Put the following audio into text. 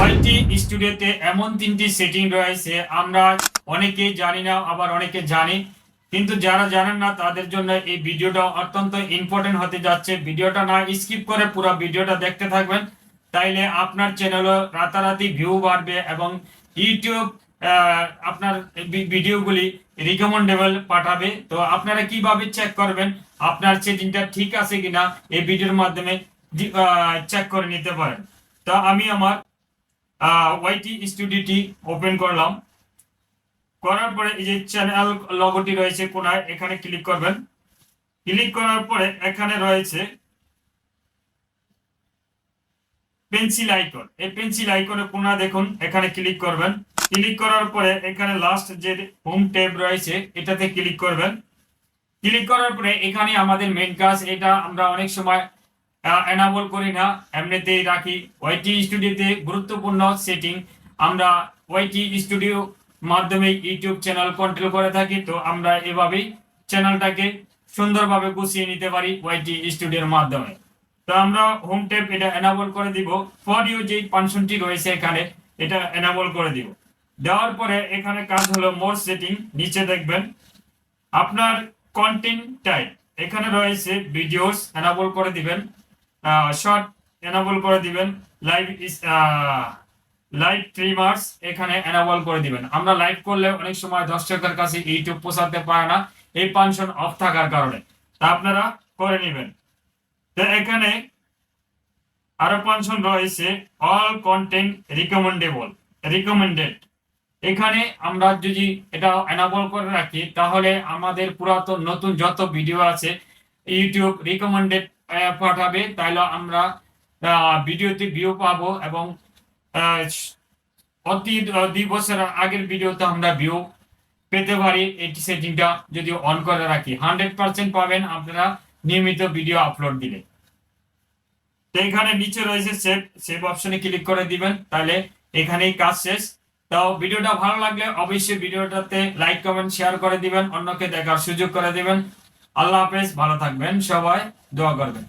ওয়াইটি স্টুডিওতে এমন তিনটি সেটিং রয়েছে, আমরা অনেকেই জানি না, আবার অনেকে জানি। কিন্তু যারা জানেন না, তাদের জন্য এই ভিডিওটা অত্যন্ত ইম্পর্টেন্ট হতে যাচ্ছে। ভিডিওটা না স্কিপ করে পুরো ভিডিওটা দেখতে থাকবেন। তাইলে আপনার চ্যানেলও রাতারাতি ভিউ বাড়বে এবং ইউটিউব আপনার ভিডিওগুলি রিকমেন্ডেবল পাঠাবে। তো আপনারা কীভাবে চেক করবেন? আপনার সেটিংটা ঠিক আছে কিনা? এই ভিডিওর মাধ্যমে চেক করে নিতে পারেন। তো আমি আমার ওয়াইটি স্টুডিওটি ওপেন করলাম। করার পরে এই যে চ্যানেল লগোটি রয়েছে কোনায়, এখানে ক্লিক করবেন। ক্লিক করার পরে এখানে রয়েছে পেন্সিল আইকন এই পেন্সিল আইকনে কোনা দেখুন, এখানে ক্লিক করবেন। ক্লিক করার পরে এখানে লাস্ট যে হোম ট্যাব রয়েছে, এটাতে ক্লিক করবেন। ক্লিক করার পরে এখানে আমাদের মেন কাজ, এটা আমরা অনেক সময় এনাবল করি না। এমনিতেই রাখি। ওয়াইটি স্টুডিওতে গুরুত্বপূর্ণ সেটিং আমরা ওয়াইটি স্টুডিও মাধ্যমে ইউটিউব চ্যানেল কন্ট্রোল করে থাকি, তো আমরা এভাবেই চ্যানেলটাকে সুন্দরভাবে গুছিয়ে নিতে পারি ওয়াইটি স্টুডিওর মাধ্যমে। তো আমরা হোম ট্যাব এটা এনাবল করে দিব। ফর ইউ যে ফাংশনটি রয়েছে এখানে, এটা এনাবল করে দিব। দেওয়ার পরে এখানে কাজ হলো মোর সেটিং নিচে দেখবেন। আপনার কন্টেন্ট টাইপ এখানে রয়েছে ভিডিওস এনাবল করে দিবেন। শর্ট এনাবল করে দিবেন। লাইভ লাইভ ট্রিমার্স এখানে এনাবল করে দিবেন। আমরা লাইভ করলে অনেক সময় দর্শকের কাছে ইউটিউব পোষাতে পারে না, এই ফাংশন অফ থাকার কারণে। তা আপনারা করে নেবেন। তো এখানে আরও ফাংশন রয়েছে অল কন্টেন্ট রিকমেন্ডেবল রিকমেন্ডেড এখানে আমরা যদি এটা এনাবল করে রাখি, তাহলে আমাদের পুরাতন, নতুন যত ভিডিও আছে ইউটিউব রিকমেন্ডেড পাঠাবে তাহলে আমরা ভিডিওতে ভিউ পাবো এবং অতি দুই বছর আগের ভিডিওতে আমরা ভিউ পেতে পারি এই সেটিংটা যদি অন করে রাখি। হান্ড্রেড পার্সেন্ট পাবেন আপনারা নিয়মিত ভিডিও আপলোড দিলে। তো এখানে নিচে রয়েছে সেভ সেভ অপশনে ক্লিক করে দিবেন তাহলে এখানেই কাজ শেষ। তো ভিডিওটা ভালো লাগলে অবশ্যই ভিডিওটাতে লাইক কমেন্ট শেয়ার করে দিবেন, অন্যকে দেখার সুযোগ করে দিবেন। আল্লাহ হাফেজ ভালো থাকবেন সবাই দোয়া করবেন।